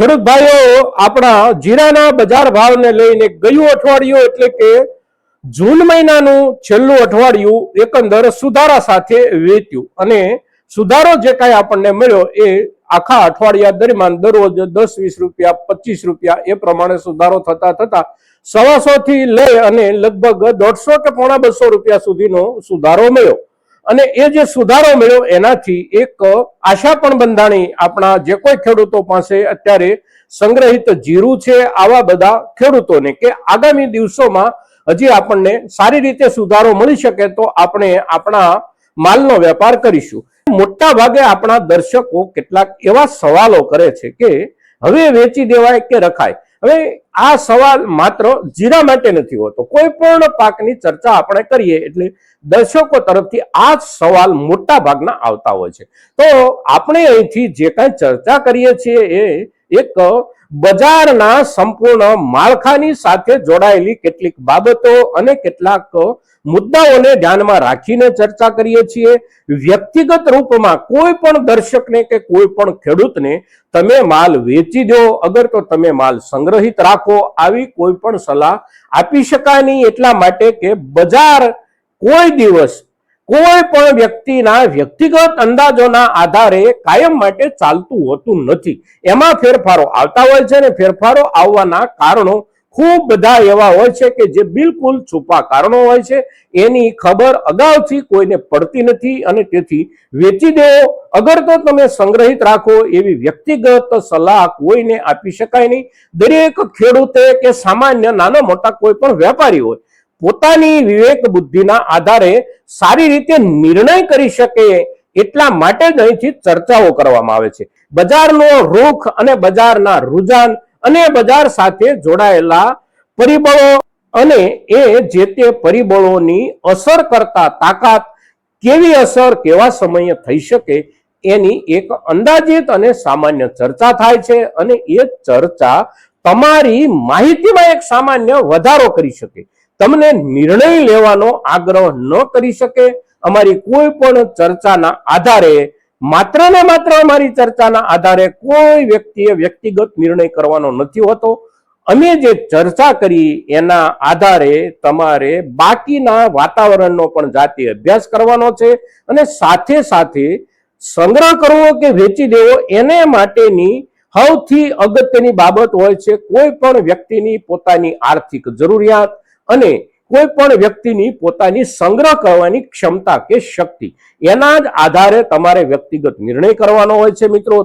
ખેડૂત ભાઈઓ, આપણા જીરાના બજાર ભાવને લઈને ગયું અઠવાડિયું એટલે કે જૂન મહિનાનું છેલ્લું અઠવાડિયું એકંદર સુધારા સાથે વેચ્યું અને સુધારો જે કાંઈ આપણને મળ્યો એ આખા અઠવાડિયા દરમિયાન દરરોજ દસ, વીસ રૂપિયા, પચીસ રૂપિયા એ પ્રમાણે સુધારો થતા થતા સવાસો થી લઈ અને લગભગ દોઢસો કે પોણા બસો રૂપિયા સુધીનો સુધારો મળ્યો. અને એ જે સુધારો મળ્યો એનાથી એક આશા પણ બંધાણી આપણા જે કોઈ ખેડૂતો પાસે અત્યારે સંગ્રહિત જીરું છે, આવા બધા ખેડૂતોને કે આગામી દિવસોમાં હજી આપણને સારી રીતે સુધારો મળી શકે તો આપણે આપણા માલનો વેપાર કરીશું. મોટા ભાગે આપણા દર્શકો કેટલાક એવા સવાલો કરે છે કે હવે વેચી દેવાય કે રખાય? હવે આ સવાલ માત્ર જીરા માટે નથી હોતો. કોઈ પણ પાકની ચર્ચા આપણે કરીએ એટલે દર્શકો તરફથી આ સવાલ મોટા ભાગના આવતા હોય છે. તો આપણે અહીંથી જે કાંઈ ચર્ચા કરીએ છીએ એ એક બજારના સંપૂર્ણ માળખાની સાથે જોડાયેલી કેટલીક બાબતો અને કેટલાક મુદ્દાઓને ધ્યાનમાં રાખીને ચર્ચા કરીએ છીએ. વ્યક્તિગત રૂપમાં કોઈ પણ દર્શકને કે કોઈ પણ ખેડૂતને તમે માલ વેચી દો, અગર તો તમે માલ સંગ્રહિત રાખો, આવી કોઈ પણ સલાહ આપી શકાય નહીં એટલા માટે કે બજાર કોઈ દિવસ કોઈ પણ વ્યક્તિના વ્યક્તિગત અંદાજોના આધારે કાયમ માટે ચાલતું હોતું નથી. એમાં ફેરફારો આવતા હોય છે અને ફેરફારો આવવાના કારણો ખૂબ બધા એવા હોય છે કે જે બિલકુલ છુપા કારણો હોય છે. એની ખબર અગાઉથી કોઈને પડતી નથી અને તેથી વેચી દેવો, અગર તો તમે સંગ્રહિત રાખો એવી વ્યક્તિગત સલાહ કોઈને આપી શકાય નહીં. દરેક ખેડૂતે કે સામાન્ય નાના મોટા કોઈ પણ વેપારી હોય પોતાની વિવેક બુદ્ધિના આધારે સારી રીતે નિર્ણય કરી શકે એટલા માટે જ અહીંથી ચર્ચાઓ કરવામાં આવે છે. બજારનો રૂખ અને બજારના રુઝાન અને બજાર સાથે જોડાયેલા પરિબળો અને એ જે તે પરિબળોની અસર કરતા તાકાત કેવી અસર કેવા સમયે થઈ શકે એની એક અંદાજિત અને સામાન્ય ચર્ચા થાય છે અને એ ચર્ચા તમારી માહિતીમાં એક સામાન્ય વધારો કરી શકે. તમને નિર્ણય લેવાનો આગ્રહ ન કરી શકે. અમારી કોઈ પણ ચર્ચાના આધારે, માત્ર ને માત્ર અમારી ચર્ચાના આધારે કોઈ વ્યક્તિએ વ્યક્તિગત નિર્ણય કરવાનો નથી હોતો. અમે જે ચર્ચા કરી એના આધારે તમારે બાકીના વાતાવરણનો પણ જાતિ અભ્યાસ કરવાનો છે અને સાથે સાથે સંગ્રહ કરવો કે વેચી દેવો એને માટેની સૌથી અગત્યની બાબત હોય છે કોઈ પણ વ્યક્તિની પોતાની આર્થિક જરૂરિયાત અને કોઈ પણ વ્યક્તિની પોતાની સંગ્રહ કરવાની ક્ષમતા કે શક્તિ. એના જ આધારે તમારે વ્યક્તિગત નિર્ણય કરવાનો હોય છે મિત્રો.